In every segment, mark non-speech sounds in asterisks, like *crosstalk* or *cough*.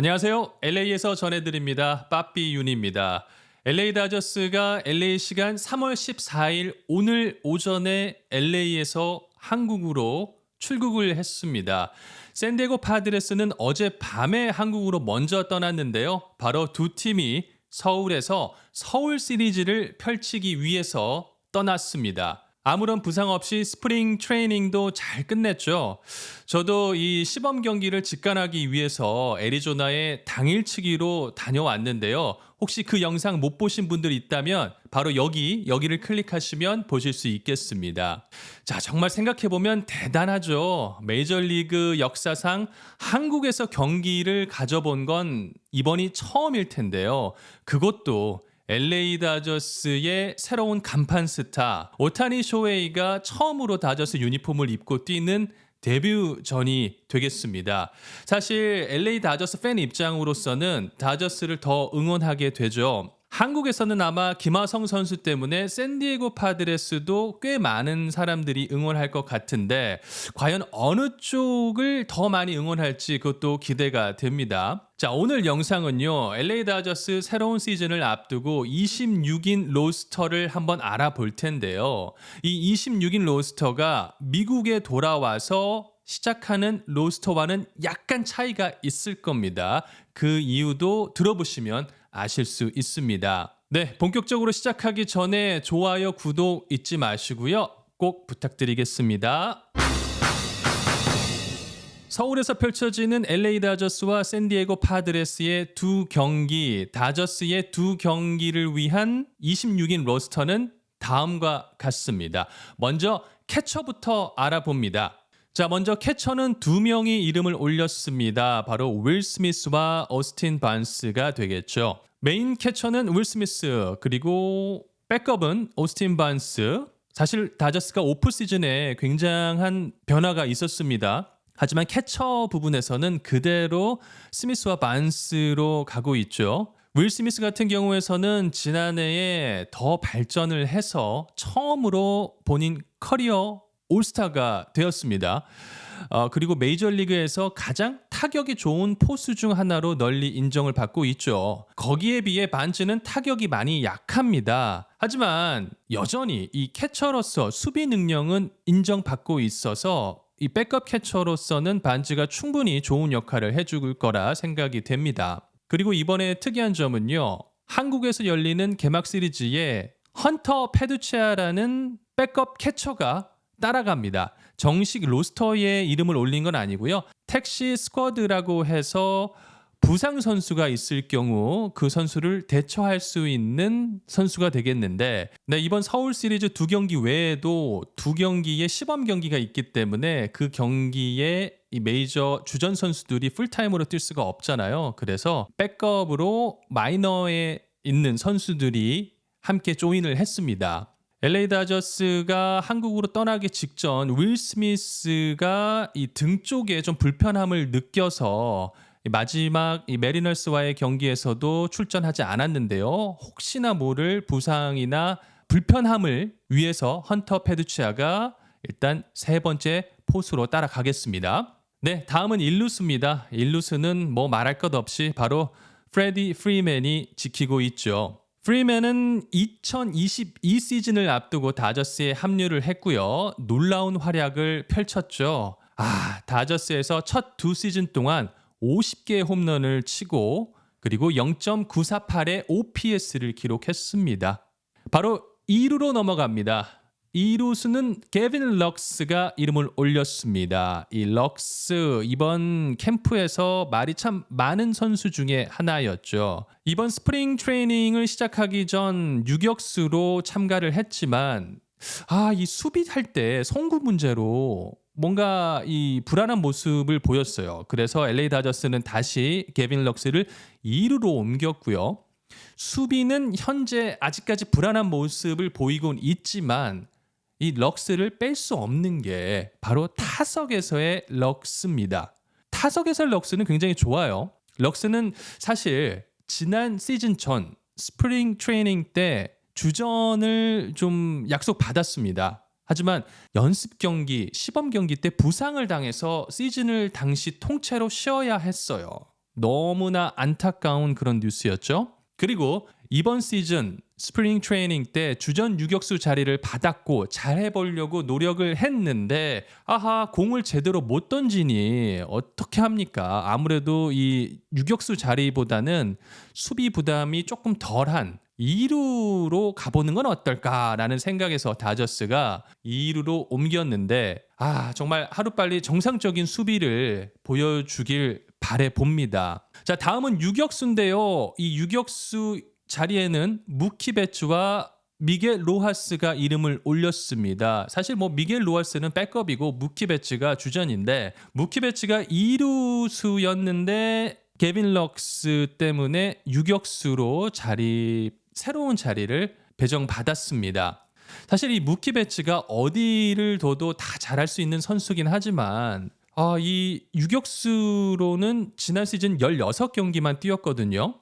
안녕하세요. LA에서 전해드립니다. 빠삐 윤입니다. LA 다저스가 LA 시간 3월 14일 오늘 오전에 LA에서 한국으로 출국을 했습니다. 샌디에고 파드레스는 어제 밤에 한국으로 먼저 떠났는데요. 바로 두 팀이 서울에서 서울 시리즈를 펼치기 위해서 떠났습니다. 아무런 부상 없이 스프링 트레이닝도 잘 끝냈죠. 저도 이 시범 경기를 직관하기 위해서 애리조나에 당일치기로 다녀왔는데요. 혹시 그 영상 못 보신 분들 있다면 바로 여기 여기를 클릭하시면 보실 수 있겠습니다. 자, 정말 생각해 보면 대단하죠. 메이저리그 역사상 한국에서 경기를 가져본 건 이번이 처음일 텐데요. 그것도 LA 다저스의 새로운 간판 스타 오타니 쇼웨이가 처음으로 다저스 유니폼을 입고 뛰는 데뷔 전이 되겠습니다. 사실 LA 다저스 팬 입장으로서는 다저스를 더 응원하게 되죠. 한국에서는 아마 김하성 선수 때문에 샌디에고 파드레스도 꽤 많은 사람들이 응원할 것 같은데 과연 어느 쪽을 더 많이 응원할지 그것도 기대가 됩니다. 자, 오늘 영상은요. LA 다저스 새로운 시즌을 앞두고 26인 로스터를 한번 알아볼 텐데요. 이 26인 로스터가 미국에 돌아와서 시작하는 로스터와는 약간 차이가 있을 겁니다. 그 이유도 들어보시면 아실 수 있습니다. 네, 본격적으로 시작하기 전에 좋아요, 구독 잊지 마시고요. 꼭 부탁드리겠습니다. 서울에서 펼쳐지는 LA 다저스와 샌디에고 파드레스의 두 경기, 다저스의 두 경기를 위한 26인 로스터는 다음과 같습니다. 먼저 캐처부터 알아봅니다. 자, 먼저 캐처는 두 명이 이름을 올렸습니다. 바로 윌 스미스와 어스틴 반스가 되겠죠. 메인 캐처는 윌 스미스, 그리고 백업은 오스틴 반스. 사실 다저스가 오프 시즌에 굉장한 변화가 있었습니다. 하지만 캐처 부분에서는 그대로 스미스와 반스로 가고 있죠. 윌 스미스 같은 경우에서는 지난해에 더 발전을 해서 처음으로 본인 커리어 올스타가 되었습니다. 어, 그리고 메이저리그에서 가장 타격이 좋은 포수 중 하나로 널리 인정을 받고 있죠. 거기에 비해 반즈는 타격이 많이 약합니다. 하지만 여전히 이 캐처로서 수비 능력은 인정받고 있어서 이 백업 캐처로서는 반즈가 충분히 좋은 역할을 해줄 거라 생각이 됩니다. 그리고 이번에 특이한 점은요. 한국에서 열리는 개막 시리즈에 헌터 페두치아라는 백업 캐처가 따라갑니다. 정식 로스터에 이름을 올린 건 아니고요. 택시 스쿼드라고 해서 부상 선수가 있을 경우 그 선수를 대처할 수 있는 선수가 되겠는데 네, 이번 서울 시리즈 두 경기 외에도 두 경기의 시범 경기가 있기 때문에 그 경기에 이 메이저 주전 선수들이 풀타임으로 뛸 수가 없잖아요. 그래서 백업으로 마이너에 있는 선수들이 함께 조인을 했습니다. LA 다저스가 한국으로 떠나기 직전 윌 스미스가 이 등 쪽에 좀 불편함을 느껴서 마지막 이 메리너스와의 경기에서도 출전하지 않았는데요. 혹시나 모를 부상이나 불편함을 위해서 헌터 페두치아가 일단 세 번째 포수로 따라가겠습니다. 네, 다음은 일루스입니다. 일루스는 뭐 말할 것 없이 바로 프레디 프리맨이 지키고 있죠. 프리맨은 2022 시즌을 앞두고 다저스에 합류를 했고요. 놀라운 활약을 펼쳤죠. 아, 다저스에서 첫 두 시즌 동안 50개의 홈런을 치고 그리고 0.948의 OPS를 기록했습니다. 바로 2루로 넘어갑니다. 2루수는 게빈 럭스가 이름을 올렸습니다. 이 럭스 이번 캠프에서 말이 참 많은 선수 중에 하나였죠. 이번 스프링 트레이닝을 시작하기 전 유격수로 참가를 했지만 아, 이 수비할 때 송구 문제로 뭔가 이 불안한 모습을 보였어요. 그래서 LA 다저스는 다시 게빈 럭스를 2루로 옮겼고요. 수비는 현재 아직까지 불안한 모습을 보이곤 있지만 이 럭스를 뺄 수 없는 게 바로 타석에서의 럭스입니다. 타석에서의 럭스는 굉장히 좋아요. 럭스는 사실 지난 시즌 전 스프링 트레이닝 때 주전을 좀 약속 받았습니다. 하지만 연습 경기, 시범 경기 때 부상을 당해서 시즌을 당시 통째로 쉬어야 했어요. 너무나 안타까운 그런 뉴스였죠. 그리고 이번 시즌 스프링 트레이닝 때 주전 유격수 자리를 받았고 잘 해보려고 노력을 했는데 아하 공을 제대로 못 던지니 어떻게 합니까? 아무래도 이 유격수 자리보다는 수비 부담이 조금 덜한 2루로 가보는 건 어떨까라는 생각에서 다저스가 2루로 옮겼는데 아 정말 하루빨리 정상적인 수비를 보여주길 바래 봅니다. 자 다음은 유격수인데요. 이 유격수 자리에는 무키 베츠와 미겔 로하스가 이름을 올렸습니다. 사실 뭐 미겔 로하스는 백업이고 무키 베츠가 주전인데 무키 베츠가 2루수였는데 게빈 럭스 때문에 유격수로 자리 새로운 자리를 배정받았습니다. 사실 이 무키 베츠가 어디를 둬도 다 잘할 수 있는 선수긴 하지만 아, 이 유격수로는 지난 시즌 16경기만 뛰었거든요.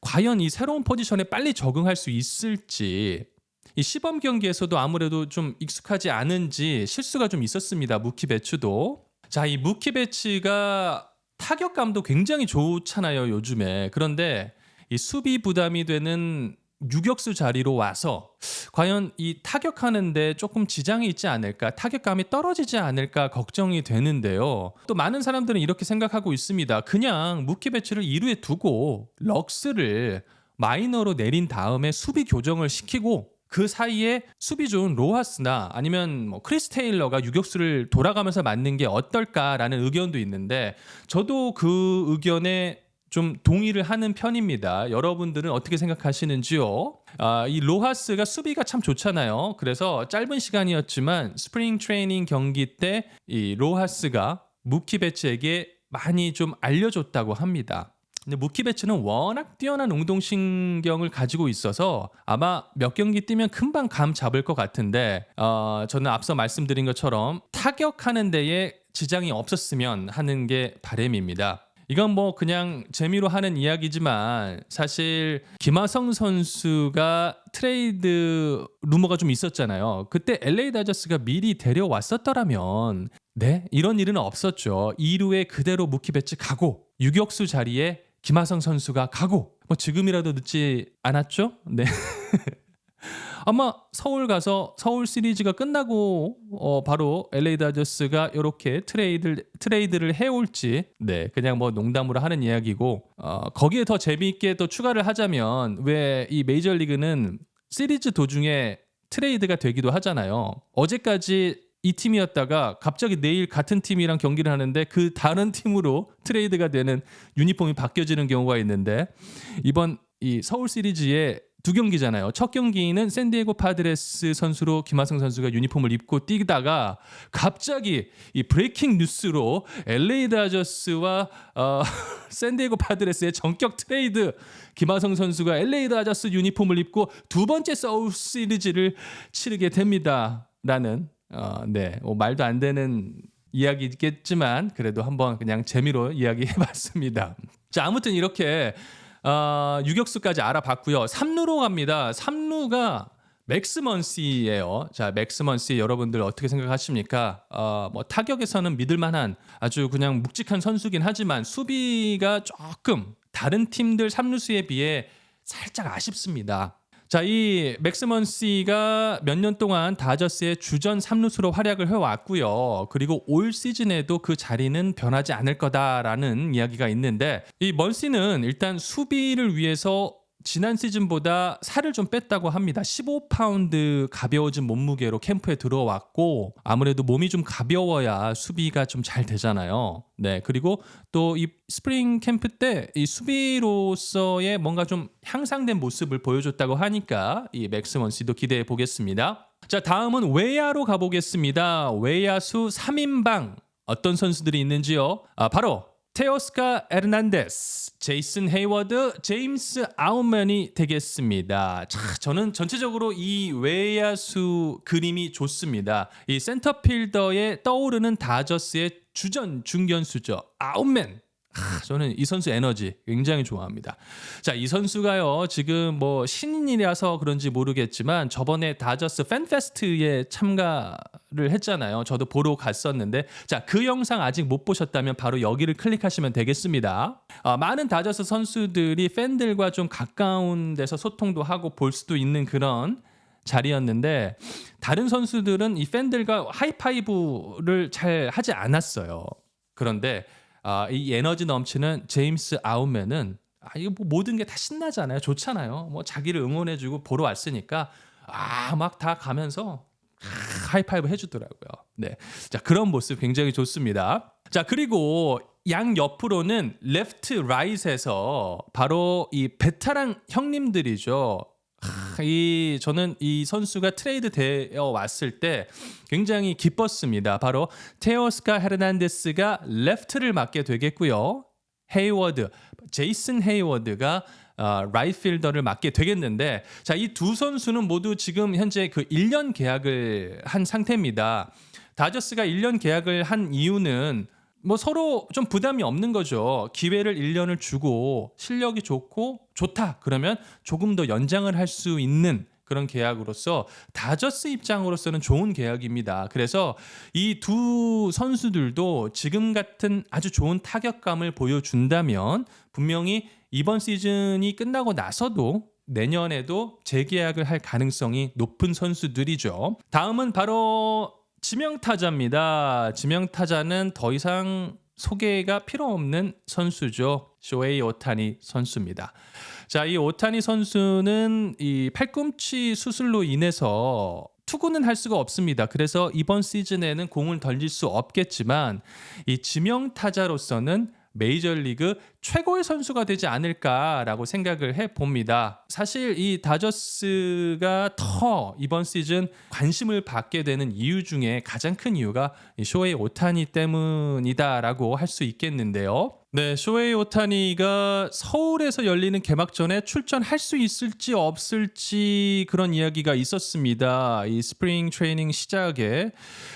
과연 이 새로운 포지션에 빨리 적응할 수 있을지 이 시범 경기에서도 아무래도 좀 익숙하지 않은지 실수가 좀 있었습니다. 무키 배츠도. 자, 이 무키 배츠가 타격감도 굉장히 좋잖아요, 요즘에. 그런데 이 수비 부담이 되는 유격수 자리로 와서 과연 이 타격하는데 조금 지장이 있지 않을까, 타격감이 떨어지지 않을까 걱정이 되는데요. 또 많은 사람들은 이렇게 생각하고 있습니다. 그냥 무키 배치를 2루에 두고 럭스를 마이너로 내린 다음에 수비 교정을 시키고 그 사이에 수비 좋은 로하스나 아니면 뭐 크리스 테일러가 유격수를 돌아가면서 맞는 게 어떨까라는 의견도 있는데 저도 그 의견에 좀 동의를 하는 편입니다. 여러분들은 어떻게 생각하시는지요? 아, 이 로하스가 수비가 참 좋잖아요. 그래서 짧은 시간이었지만 스프링 트레이닝 경기 때 이 로하스가 무키 배츠에게 많이 좀 알려줬다고 합니다. 근데 무키 배츠는 워낙 뛰어난 운동신경을 가지고 있어서 아마 몇 경기 뛰면 금방 감 잡을 것 같은데 어, 저는 앞서 말씀드린 것처럼 타격하는 데에 지장이 없었으면 하는 게 바람입니다. 이건 뭐 그냥 재미로 하는 이야기지만 사실 김하성 선수가 트레이드 루머가 좀 있었잖아요. 그때 LA 다저스가 미리 데려왔었더라면 네 이런 일은 없었죠. 2루에 그대로 무키 배치 가고 유격수 자리에 김하성 선수가 가고 뭐 지금이라도 늦지 않았죠? 네. *laughs* 아마 서울 가서 서울 시리즈가 끝나고 어 바로 LA 다저스가 이렇게 트레이드 트레이드를 해올지 네 그냥 뭐 농담으로 하는 이야기고 어 거기에 더 재미있게 또 추가를 하자면 왜 이 메이저 리그는 시리즈 도중에 트레이드가 되기도 하잖아요. 어제까지 이 팀이었다가 갑자기 내일 같은 팀이랑 경기를 하는데 그 다른 팀으로 트레이드가 되는 유니폼이 바뀌어지는 경우가 있는데 이번 이 서울 시리즈에 두 경기잖아요. 첫 경기는 샌디에고 파드레스 선수로 김하성 선수가 유니폼을 입고 뛰다가 갑자기 이 브레이킹 뉴스로 LA 다저스와 어, *laughs* 샌디에고 파드레스의 전격 트레이드 김하성 선수가 LA 다저스 유니폼을 입고 두 번째 서울 시리즈를 치르게 됩니다. 라는 어, 네, 뭐 말도 안 되는 이야기겠지만 그래도 한번 그냥 재미로 이야기해봤습니다. *laughs* 자, 아무튼 이렇게 어, 유격수까지 알아봤고요. 3루로 갑니다. 3루가 맥스먼시예요. 자, 맥스먼시 여러분들 어떻게 생각하십니까? 어, 뭐 타격에서는 믿을 만한 아주 그냥 묵직한 선수긴 하지만 수비가 조금 다른 팀들 3루수에 비해 살짝 아쉽습니다. 자, 이 맥스먼시가 몇 년 동안 다저스의 주전 3루수로 활약을 해왔고요. 그리고 올 시즌에도 그 자리는 변하지 않을 거다라는 이야기가 있는데 이 먼시는 일단 수비를 위해서 지난 시즌보다 살을 좀 뺐다고 합니다. 15파운드 가벼워진 몸무게로 캠프에 들어왔고 아무래도 몸이 좀 가벼워야 수비가 좀 잘 되잖아요. 네. 그리고 또 이 스프링 캠프 때 이 수비로서의 뭔가 좀 향상된 모습을 보여줬다고 하니까 이 맥스먼 씨도 기대해 보겠습니다. 자, 다음은 외야로 가보겠습니다. 외야수 3인방 어떤 선수들이 있는지요? 아, 바로 테오스카 에르난데스, 제이슨 헤이워드, 제임스 아웃맨이 되겠습니다. 자, 저는 전체적으로 이 외야수 그림이 좋습니다. 이 센터필더에 떠오르는 다저스의 주전 중견수죠. 아웃맨. 아, 저는 이 선수 에너지 굉장히 좋아합니다. 자, 이 선수가요, 지금 뭐 신인이라서 그런지 모르겠지만 저번에 다저스 팬페스트에 참가를 했잖아요. 저도 보러 갔었는데, 자, 그 영상 아직 못 보셨다면 바로 여기를 클릭하시면 되겠습니다. 아, 많은 다저스 선수들이 팬들과 좀 가까운 데서 소통도 하고 볼 수도 있는 그런 자리였는데 다른 선수들은 이 팬들과 하이파이브를 잘 하지 않았어요. 그런데 아, 이 에너지 넘치는 제임스 아웃맨은 아, 이거 뭐 모든 게 다 신나잖아요. 좋잖아요. 뭐 자기를 응원해주고 보러 왔으니까 아, 막 다 가면서 아, 하이파이브 해주더라고요. 네. 자, 그런 모습 굉장히 좋습니다. 자, 그리고 양 옆으로는 레프트 라이트에서 바로 이 베테랑 형님들이죠. 하, 이 저는 이 선수가 트레이드 되어 왔을 때 굉장히 기뻤습니다. 바로 테오스카 헤르난데스가 레프트를 맡게 되겠고요. 헤이워드, 제이슨 헤이워드가 어, 라이필더를 맡게 되겠는데 자, 이 두 선수는 모두 지금 현재 그 1년 계약을 한 상태입니다. 다저스가 1년 계약을 한 이유는 뭐 서로 좀 부담이 없는 거죠. 기회를 1년을 주고 실력이 좋고 좋다. 그러면 조금 더 연장을 할 수 있는 그런 계약으로서 다저스 입장으로서는 좋은 계약입니다. 그래서 이 두 선수들도 지금 같은 아주 좋은 타격감을 보여준다면 분명히 이번 시즌이 끝나고 나서도 내년에도 재계약을 할 가능성이 높은 선수들이죠. 다음은 바로 지명타자입니다. 지명타자는 더 이상 소개가 필요 없는 선수죠. 쇼에이 오타니 선수입니다. 자, 이 오타니 선수는 이 팔꿈치 수술로 인해서 투구는 할 수가 없습니다. 그래서 이번 시즌에는 공을 던질 수 없겠지만 이 지명 타자로서는 메이저리그 최고의 선수가 되지 않을까라고 생각을 해 봅니다. 사실 이 다저스가 더 이번 시즌 관심을 받게 되는 이유 중에 가장 큰 이유가 이 쇼헤이 오타니 때문이다라고 할 수 있겠는데요. 네, 쇼헤이 오타니가 서울에서 열리는 개막전에 출전할 수 있을지 없을지 그런 이야기가 있었습니다. 이 스프링 트레이닝 시작에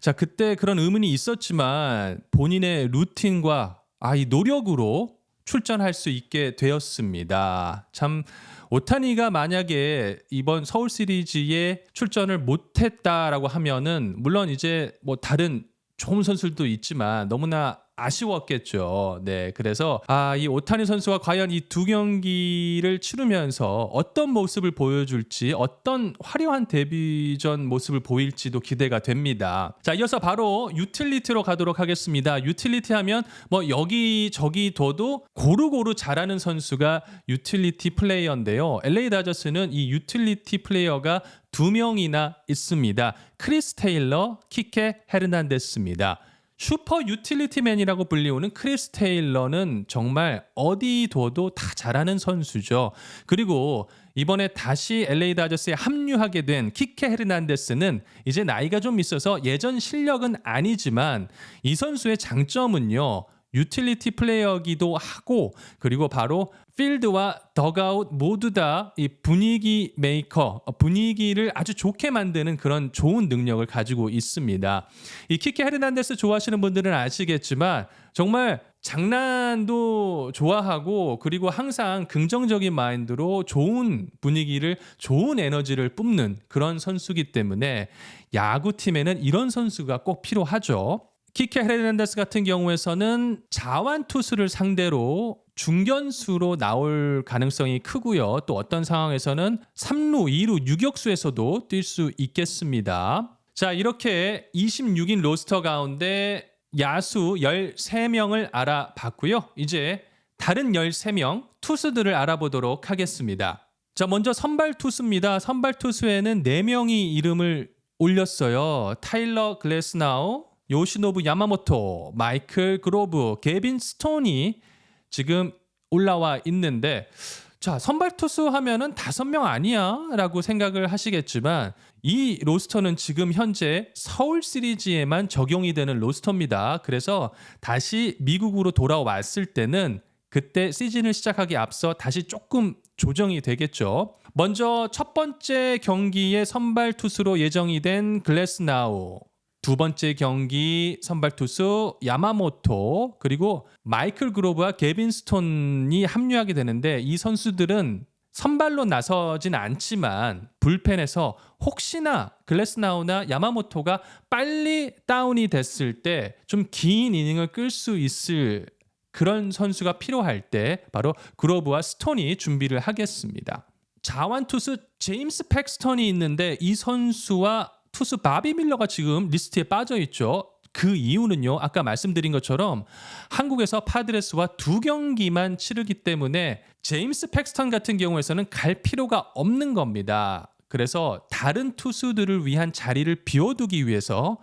자 그때 그런 의문이 있었지만 본인의 루틴과 아, 이 노력으로 출전할 수 있게 되었습니다. 참 오타니가 만약에 이번 서울 시리즈에 출전을 못 했다라고 하면은 물론 이제 뭐 다른 좋은 선수들도 있지만 너무나 아쉬웠겠죠. 네. 그래서 아, 이 오타니 선수가 과연 이 두 경기를 치르면서 어떤 모습을 보여줄지 어떤 화려한 데뷔전 모습을 보일지도 기대가 됩니다. 자, 이어서 바로 유틸리티로 가도록 하겠습니다. 유틸리티 하면 뭐 여기 저기 둬도 고루고루 잘하는 선수가 유틸리티 플레이어인데요. LA 다저스는 이 유틸리티 플레이어가 두 명이나 있습니다. 크리스 테일러, 키케 헤르난데스입니다. 슈퍼 유틸리티맨이라고 불리우는 크리스 테일러는 정말 어디 둬도 다 잘하는 선수죠. 그리고 이번에 다시 LA 다저스에 합류하게 된 키케 헤르난데스는 이제 나이가 좀 있어서 예전 실력은 아니지만 이 선수의 장점은요. 유틸리티 플레이어기도 하고 그리고 바로 필드와 더가웃 모두 다 이 분위기 메이커 분위기를 아주 좋게 만드는 그런 좋은 능력을 가지고 있습니다. 이 키케 헤르난데스 좋아하시는 분들은 아시겠지만 정말 장난도 좋아하고 그리고 항상 긍정적인 마인드로 좋은 분위기를 좋은 에너지를 뿜는 그런 선수기 때문에 야구팀에는 이런 선수가 꼭 필요하죠. 키케 헤르난데스 같은 경우에서는 자완 투수를 상대로 중견수로 나올 가능성이 크고요. 또 어떤 상황에서는 3루, 2루, 유격수에서도 뛸 수 있겠습니다. 자, 이렇게 26인 로스터 가운데 야수 13명을 알아봤고요. 이제 다른 13명 투수들을 알아보도록 하겠습니다. 자, 먼저 선발 투수입니다. 선발 투수에는 4명이 이름을 올렸어요. 타일러 글래스나우, 요시노부 야마모토, 마이클 그로브, 게빈 스톤이 지금 올라와 있는데 자 선발 투수 하면은 다섯 명 아니야라고 생각을 하시겠지만 이 로스터는 지금 현재 서울 시리즈에만 적용이 되는 로스터입니다. 그래서 다시 미국으로 돌아왔을 때는 그때 시즌을 시작하기 앞서 다시 조금 조정이 되겠죠. 먼저 첫 번째 경기에 선발 투수로 예정이 된 글래스나우 두 번째 경기 선발 투수 야마모토 그리고 마이클 그로브와 게빈 스톤이 합류하게 되는데 이 선수들은 선발로 나서진 않지만 불펜에서 혹시나 글래스나우나 야마모토가 빨리 다운이 됐을 때 좀 긴 이닝을 끌 수 있을 그런 선수가 필요할 때 바로 그로브와 스톤이 준비를 하겠습니다. 자완 투수 제임스 팩스턴이 있는데 이 선수와 투수 바비 밀러가 지금 리스트에 빠져 있죠. 그 이유는요. 아까 말씀드린 것처럼 한국에서 파드레스와 두 경기만 치르기 때문에 제임스 팩스턴 같은 경우에서는 갈 필요가 없는 겁니다. 그래서 다른 투수들을 위한 자리를 비워두기 위해서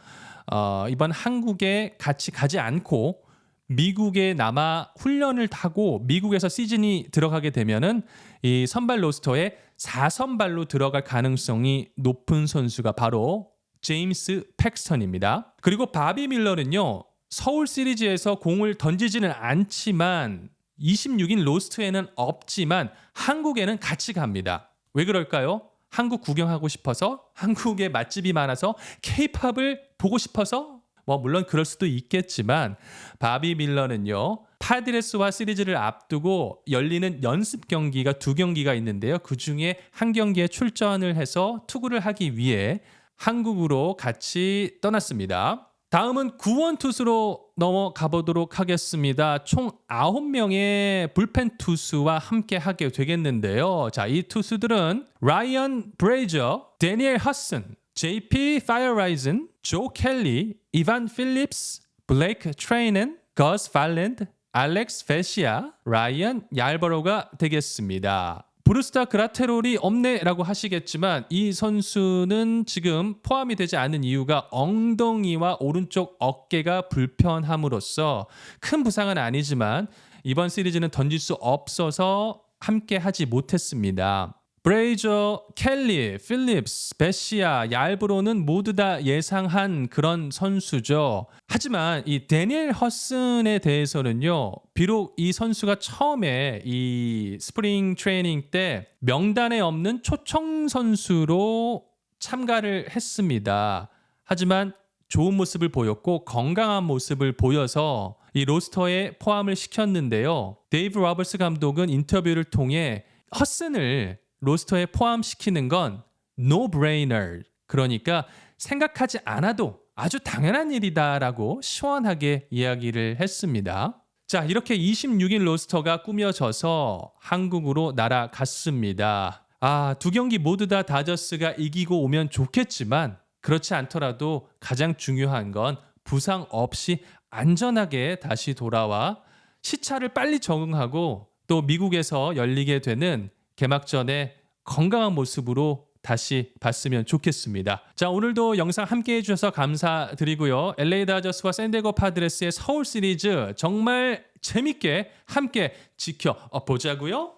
어, 이번 한국에 같이 가지 않고 미국에 남아 훈련을 타고 미국에서 시즌이 들어가게 되면은 이 선발 로스터에 4선발로 들어갈 가능성이 높은 선수가 바로 제임스 팩스턴입니다. 그리고 바비 밀러는요. 서울 시리즈에서 공을 던지지는 않지만 26인 로스트에는 없지만 한국에는 같이 갑니다. 왜 그럴까요? 한국 구경하고 싶어서 한국에 맛집이 많아서 케이팝을 보고 싶어서 뭐 물론 그럴 수도 있겠지만 바비 밀러는요. 파드레스와 시리즈를 앞두고 열리는 연습 경기가 두 경기가 있는데요. 그 중에 한 경기에 출전을 해서 투구를 하기 위해 한국으로 같이 떠났습니다. 다음은 구원 투수로 넘어가 보도록 하겠습니다. 총 9명의 불펜 투수와 함께 하게 되겠는데요. 자, 이 투수들은 라이언 브레이저, 데니엘 허슨, JP 파이어라이즌, 조 켈리, 이반 필립스, 블레이크 트레이는, 거스 팔랜드, 알렉스 페시아, 라이언 얄버로가 되겠습니다. 브루스타 그라테롤이 없네라고 하시겠지만 이 선수는 지금 포함이 되지 않은 이유가 엉덩이와 오른쪽 어깨가 불편함으로써 큰 부상은 아니지만 이번 시리즈는 던질 수 없어서 함께 하지 못했습니다. 브레이저, 켈리, 필립스, 베시아, 얄브로는 모두 다 예상한 그런 선수죠. 하지만 이 데니엘 허슨에 대해서는요. 비록 이 선수가 처음에 이 스프링 트레이닝 때 명단에 없는 초청 선수로 참가를 했습니다. 하지만 좋은 모습을 보였고 건강한 모습을 보여서 이 로스터에 포함을 시켰는데요. 데이브 로버스 감독은 인터뷰를 통해 허슨을 로스터에 포함시키는 건 no brainer. 그러니까 생각하지 않아도 아주 당연한 일이다라고 시원하게 이야기를 했습니다. 자, 이렇게 26인 로스터가 꾸며져서 한국으로 날아갔습니다. 아, 두 경기 모두 다 다저스가 이기고 오면 좋겠지만 그렇지 않더라도 가장 중요한 건 부상 없이 안전하게 다시 돌아와 시차를 빨리 적응하고 또 미국에서 열리게 되는 개막전에 건강한 모습으로 다시 봤으면 좋겠습니다. 자, 오늘도 영상 함께 해주셔서 감사드리고요. LA 다저스와 샌디에고 파드레스의 서울 시리즈 정말 재밌게 함께 지켜보자고요.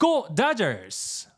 Go Dodgers!